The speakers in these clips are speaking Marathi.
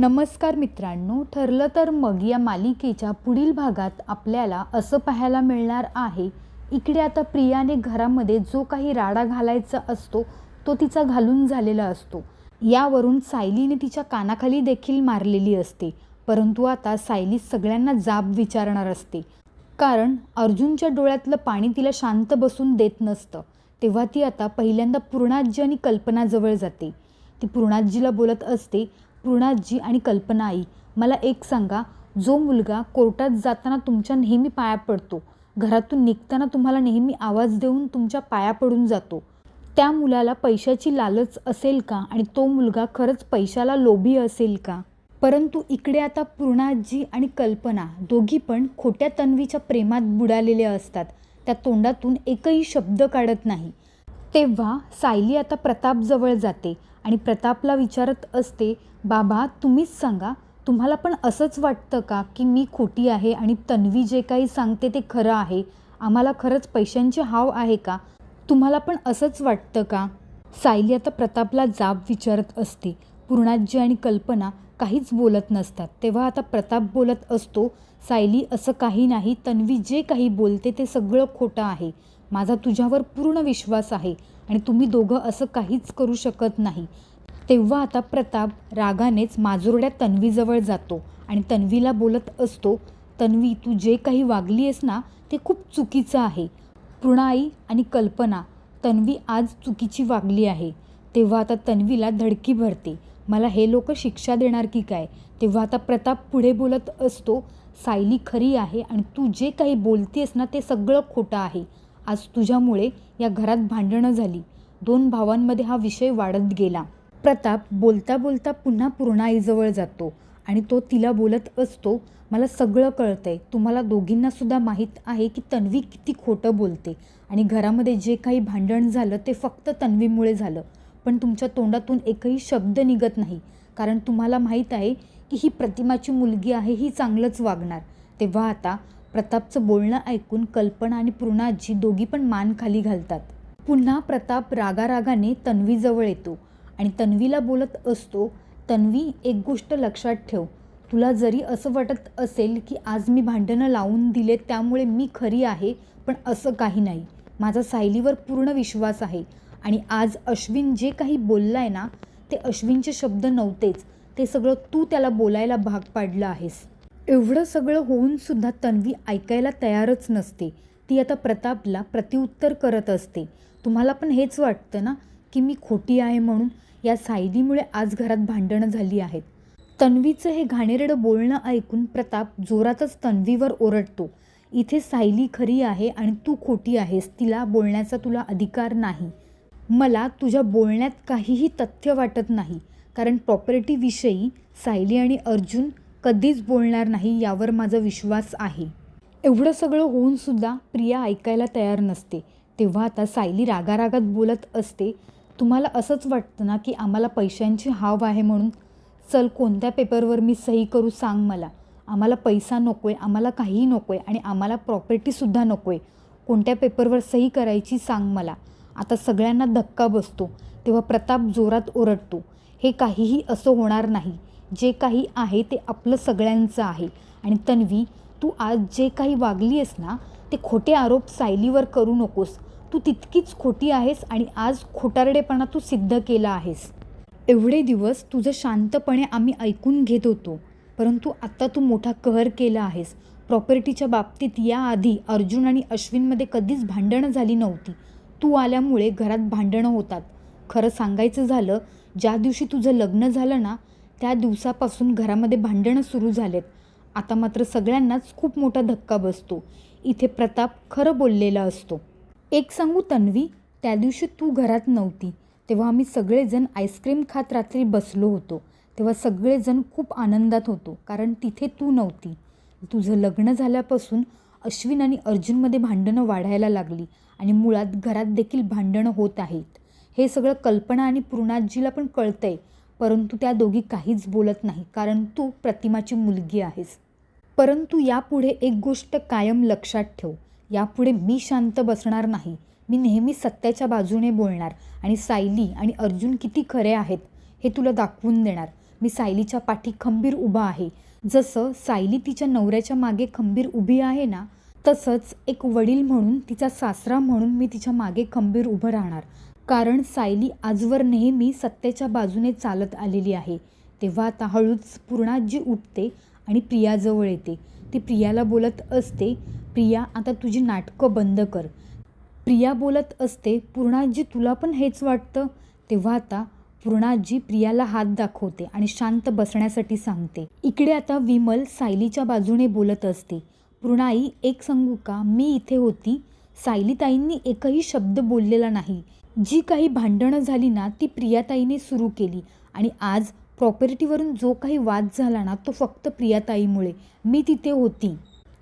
नमस्कार मित्रांनो ठरलं तर मग या मालिकेच्या पुढील भागात आपल्याला असं पाहायला मिळणार आहे इकडे आता प्रियाने घरामध्ये जो काही राडा घालायचा असतो तो तिचा घालून झालेला असतो. यावरून सायलीने तिच्या कानाखाली देखील मारलेली असते परंतु आता सायली सगळ्यांना जाब विचारणार असते. कारण अर्जुनच्या डोळ्यातलं पाणी तिला शांत बसून देत नसतं तेव्हा ती आता पहिल्यांदा पूर्णाजी आणि कल्पनाजवळ जाते. ती पूर्णाजीला बोलत असते पूर्णाजी आणि कल्पना आई मला एक सांगा जो मुलगा कोर्टात जाताना तुमच्या नेहमी पाया पडतो घरातून निघताना तुम्हाला नेहमी आवाज देऊन तुमच्या पाया पडून जातो त्या मुलाला पैशाची लालच असेल का आणि तो मुलगा खरंच पैशाला लोभी असेल का? परंतु इकडे आता पूर्णाजी आणि कल्पना दोघी पण खोट्या तन्वीच्या प्रेमात बुडालेल्या असतात त्या तोंडातून एकही शब्द काढत नाही. तेव्हा सायली आता प्रतापजवळ जाते आणि प्रतापला विचारत असते बाबा तुम्हीच सांगा तुम्हाला पण असंच वाटतं का की मी खोटी आहे आणि तन्वी जे काही सांगते ते खरं आहे? आम्हाला खरंच पैशांची हाव आहे का? तुम्हाला पण असंच वाटतं का? सायली आता प्रतापला जाब विचारत असते. पूर्णाजी आणि कल्पना काहीच बोलत नसतात. तेव्हा आता प्रताप बोलत असतो सायली असं काही नाही. तन्वी जे काही बोलते ते सगळं खोटं आहे. माझा तुझ्यावर पूर्ण विश्वास आहे आणि तुम्ही दोघं असं काहीच करू शकत नाही. तेव्हा आता प्रताप रागानेच माजुरड्या तन्वीजवळ जातो आणि तन्वीला बोलत असतो तन्वी तू जे काही वागली आहेस ना ते खूप चुकीचं आहे. पूर्णाई आणि कल्पना तन्वी आज चुकीची वागली आहे. तेव्हा आता तन्वीला धडकी भरते. मला हे लोक शिक्षा देणार की काय? तेव्हा आता प्रताप पुढे बोलत असतो सायली खरी आहे आणि तू जे काही बोलतेस ना ते सगळं खोटं आहे. आज तुझ्यामुळे या घरात भांडणं झाली. दोन भावांमध्ये हा विषय वाढत गेला. प्रताप बोलता बोलता पुन्हा पूर्णाईजवळ जातो आणि तो तिला बोलत असतो मला सगळं कळतंय. तुम्हाला दोघींनासुद्धा माहीत आहे की तन्वी किती खोटं बोलते आणि घरामध्ये जे काही भांडण झालं ते फक्त तन्वीमुळे झालं. पण तुमच्या तोंडातून एकही शब्द निघत नाही. कारण तुम्हाला माहीत आहे की ही प्रतिमाची मुलगी आहे ही चांगलंच वागणार. तेव्हा आता प्रतापचं बोलणं ऐकून कल्पना आणि पूर्णाजी दोघी पण मान खाली घालतात. पुन्हा प्रताप रागारागाने तन्वीजवळ येतो आणि तन्वीला बोलत असतो तन्वी एक गोष्ट लक्षात ठेव. तुला जरी असं वाटत असेल की आज मी भांडणं लावून दिले त्यामुळे मी खरी आहे पण असं काही नाही. माझा सायलीवर पूर्ण विश्वास आहे आणि आज अश्विन जे काही बोललं आहे ना ते अश्विनचे शब्द नव्हतेच. ते सगळं तू त्याला बोलायला भाग पाडलं आहेस. एवढं सगळं होऊन सुद्धा तन्वी ऐकायला तयारच नसते. ती आता प्रतापला प्रतिउत्तर करत असते. तुम्हाला पण हेच वाटतं ना की मी खोटी आहे म्हणून या सायलीमुळे आज घरात भांडणं झाली आहेत? तन्वीचं हे घाणेरडं बोलणं ऐकून प्रताप जोरातच तन्वीवर ओरडतो. इथे सायली खरी आहे आणि तू खोटी आहेस. तिला बोलण्याचा तुला अधिकार नाही. मला तुझ्या बोलण्यात काहीही तथ्य वाटत नाही. कारण प्रॉपर्टीविषयी सायली आणि अर्जुन कधीच बोलणार नाही यावर माझा विश्वास आहे. एवढं सगळं होऊनसुद्धा प्रिया ऐकायला तयार नसते. तेव्हा आता सायली रागारागात बोलत असते तुम्हाला असंच वाटतं ना की आम्हाला पैशांची हाव आहे म्हणून? चल कोणत्या पेपरवर मी सही करू सांग मला. आम्हाला पैसा नको आहे आम्हाला काहीही नको आहे आणि आम्हाला प्रॉपर्टीसुद्धा नको आहे कोणत्या पेपरवर सही करायची सांग मला. आता सगळ्यांना धक्का बसतो. तेव्हा प्रताप जोरात ओरडतो. हे काहीही असं होणार नाही. जे काही आहे ते आपलं सगळ्यांचं आहे. आणि तन्वी तू आज जे काही वागली आहेस ना ते खोटे आरोप सायलीवर करू नकोस. तू तितकीच खोटी आहेस आणि आज खोटारडेपणा तू सिद्ध केला आहेस. एवढे दिवस तुझं शांतपणे आम्ही ऐकून घेत होतो. परंतु आत्ता तू मोठा कहर केला आहेस. प्रॉपर्टीच्या बाबतीत याआधी अर्जुन आणि अश्विनमध्ये कधीच भांडणं झाली नव्हती. तू आल्यामुळे घरात भांडणं होतात. खरं सांगायचं झालं ज्या दिवशी तुझं लग्न झालं ना त्या दिवसापासून घरामध्ये भांडणं सुरू झालेत. आता मात्र सगळ्यांनाच खूप मोठा धक्का बसतो. इथे प्रताप खरं बोललेला असतो. एक सांगू तन्वी त्या दिवशी तू घरात नव्हती. तेव्हा आम्ही सगळेजण आईस्क्रीम खात रात्री बसलो होतो. तेव्हा सगळेजण खूप आनंदात होतो कारण तिथे तू नव्हती. तुझं लग्न झाल्यापासून अश्विन आणि अर्जुनमध्ये भांडणं वाढायला लागली आणि मुळात घरात देखील भांडणं होत आहेत. हे सगळं कल्पना आणि पूर्णाजीला पण कळतंय. परंतु त्या दोघी काहीच बोलत नाही कारण तू प्रतिमाची मुलगी आहेस. परंतु यापुढे एक गोष्ट कायम लक्षात ठेव. यापुढे मी शांत बसणार नाही. मी नेहमी सत्याच्या बाजूने बोलणार आणि सायली आणि अर्जुन किती खरे आहेत हे तुला दाखवून देणार. मी सायलीच्या पाठी खंबीर उभा आहे. जसं सायली तिच्या नवऱ्याच्या मागे खंबीर उभी आहे ना तसंच एक वडील म्हणून तिचा सासरा म्हणून मी तिच्यामागे खंबीर उभं राहणार. कारण सायली आजवर नेहमी सत्याच्या बाजूने चालत आलेली आहे. तेव्हा आता हळूच पूर्णाजी उठते आणि प्रियाजवळ येते ती प्रियाला बोलत असते प्रिया आता तुझी नाटकं बंद कर. प्रिया बोलत असते पूर्णाजी तुला पण हेच वाटतं? तेव्हा आता पूर्णाजी प्रियाला हात दाखवते आणि शांत बसण्यासाठी सांगते. इकडे आता विमल सायलीच्या बाजूने बोलत असते पूर्णाई एक सांगू का? मी इथे होती. सायलीताईंनी एकही शब्द बोललेला नाही. जी काही भांडणं झाली ना ती प्रियाताईने सुरू केली. आणि आज प्रॉपर्टीवरून जो काही वाद झाला ना तो फक्त प्रियाताईमुळे. मी तिथे होती.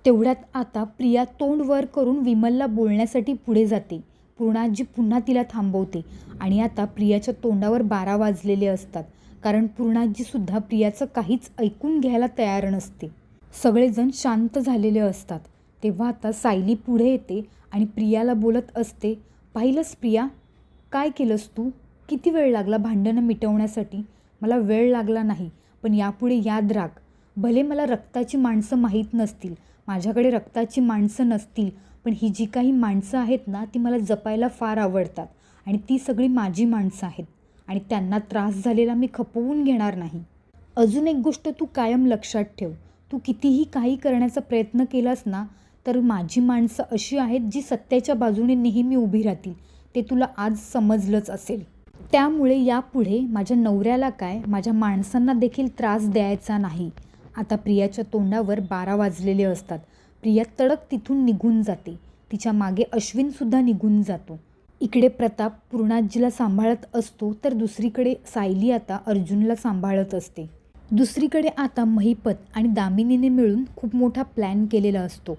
तेवढ्यात आता प्रिया तोंड वर करून विमलला बोलण्यासाठी पुढे जाते. पूर्णाजी पुन्हा तिला थांबवते. आणि आता प्रियाच्या तोंडावर बारा वाजलेले असतात. कारण पूर्णाजीसुद्धा प्रियाचं काहीच ऐकून घ्यायला तयार नसते. सगळेजण शांत झालेले असतात. तेव्हा आता सायली पुढे येते आणि प्रियाला बोलत असते पाहिलंस प्रिया? काय केलंस तू? किती वेळ लागला भांडणं मिटवण्यासाठी? मला वेळ लागला नाही पण यापुढे याद राख. भले मला रक्ताची माणसं माहीत नसतील माझ्याकडे रक्ताची माणसं नसतील पण ही जी काही माणसं आहेत ना ती मला जपायला फार आवडतात आणि ती सगळी माझी माणसं आहेत आणि त्यांना त्रास झालेला मी खपवून घेणार नाही. अजून एक गोष्ट तू कायम लक्षात ठेव. तू कितीही काही करण्याचा प्रयत्न केलास ना तर माझी माणसं अशी आहेत जी सत्याच्या बाजूने नेहमी उभी राहतील. ते तुला आज समजलंच असेल. त्यामुळे यापुढे माझ्या नवऱ्याला काय माझ्या माणसांना देखील त्रास द्यायचा नाही. आता प्रियाच्या तोंडावर बारा वाजलेले असतात. प्रिया तडक तिथून निघून जाते. तिच्यामागे अश्विनसुद्धा निघून जातो. इकडे प्रताप पूर्णाजीला सांभाळत असतो तर दुसरीकडे सायली आता अर्जुनला सांभाळत असते. दुसरीकडे आता महिपत आणि दामिनीने मिळून खूप मोठा प्लॅन केलेला असतो.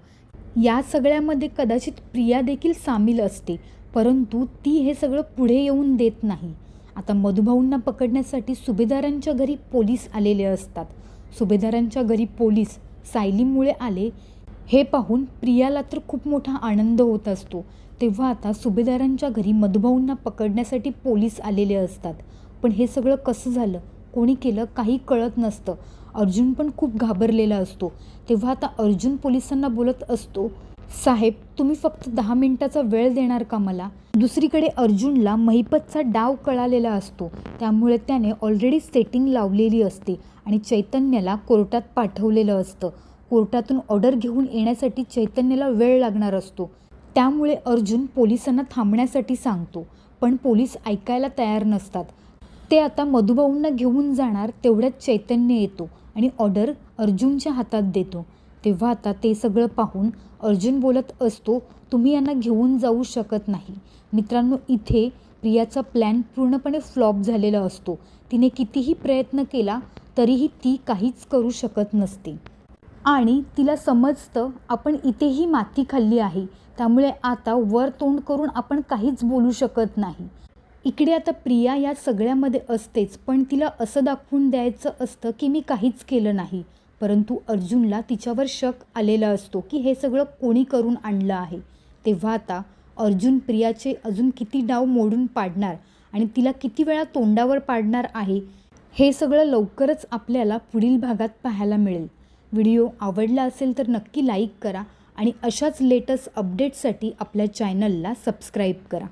या सगळ्यामध्ये कदाचित प्रिया देखील सामील असते. परंतु ती हे सगळं पुढे येऊन देत नाही. आता मधुभाऊंना पकडण्यासाठी सुभेदारांच्या घरी पोलीस आलेले असतात. सुभेदारांच्या घरी पोलीस सायलीमुळे आले. हे पाहून प्रियाला तर खूप मोठा आनंद होत असतो. तेव्हा आता सुभेदारांच्या घरी मधुभाऊंना पकडण्यासाठी पोलीस आलेले असतात. पण हे सगळं कसं झालं? कोणी केलं? काही कळत नसतं. अर्जुन पण खूप घाबरलेला असतो. तेव्हा आता अर्जुन पोलिसांना बोलत असतो साहेब तुम्ही फक्त दहा मिनिटाचा वेळ देणार का मला? दुसरीकडे अर्जुनला महिपतचा डाव कळालेला असतो. त्यामुळे त्याने ऑलरेडी सेटिंग लावलेली असते आणि चैतन्याला कोर्टात पाठवलेलं असतं. कोर्टातून ऑर्डर घेऊन येण्यासाठी चैतन्याला वेळ लागणार असतो. त्यामुळे अर्जुन पोलिसांना थांबण्यासाठी सांगतो पण पोलीस ऐकायला तयार नसतात. ते आता मधुभाऊंना घेऊन जाणार तेवढ्यात चैतन्य येतो आणि ऑर्डर अर्जुनच्या हातात देतो. तेव्हा आता ते सगळं पाहून अर्जुन बोलत असतो तुम्ही यांना घेऊन जाऊ शकत नाही. मित्रांनो इथे प्रियाचा प्लॅन पूर्णपणे फ्लॉप झालेला असतो. तिने कितीही प्रयत्न केला तरीही ती काहीच करू शकत नसते. आणि तिला समजतं आपण इथेही माती खाल्ली आहे त्यामुळे आता वर तोंड करून आपण काहीच बोलू शकत नाही. इकडे आता प्रिया या सगळ्यामध्ये असतेच पण तिला असं दाखवून द्यायचं असतं की मी काहीच केलं नाही. परंतु अर्जुनला तिच्यावर शक आलेला असतो की हे सगळं कोणी करून आणलं आहे. तेव्हा आता अर्जुन प्रियाचे अजून किती डाव मोडून पाडणार आणि तिला किती वेळा तोंडावर पाडणार आहे हे सगळं लवकरच आपल्याला पुढील भागात पाहायला मिळेल. व्हिडिओ आवडला असेल तर नक्की लाईक करा आणि अशाच लेटेस्ट अपडेट्ससाठी आपल्या चॅनलला सबस्क्राईब करा.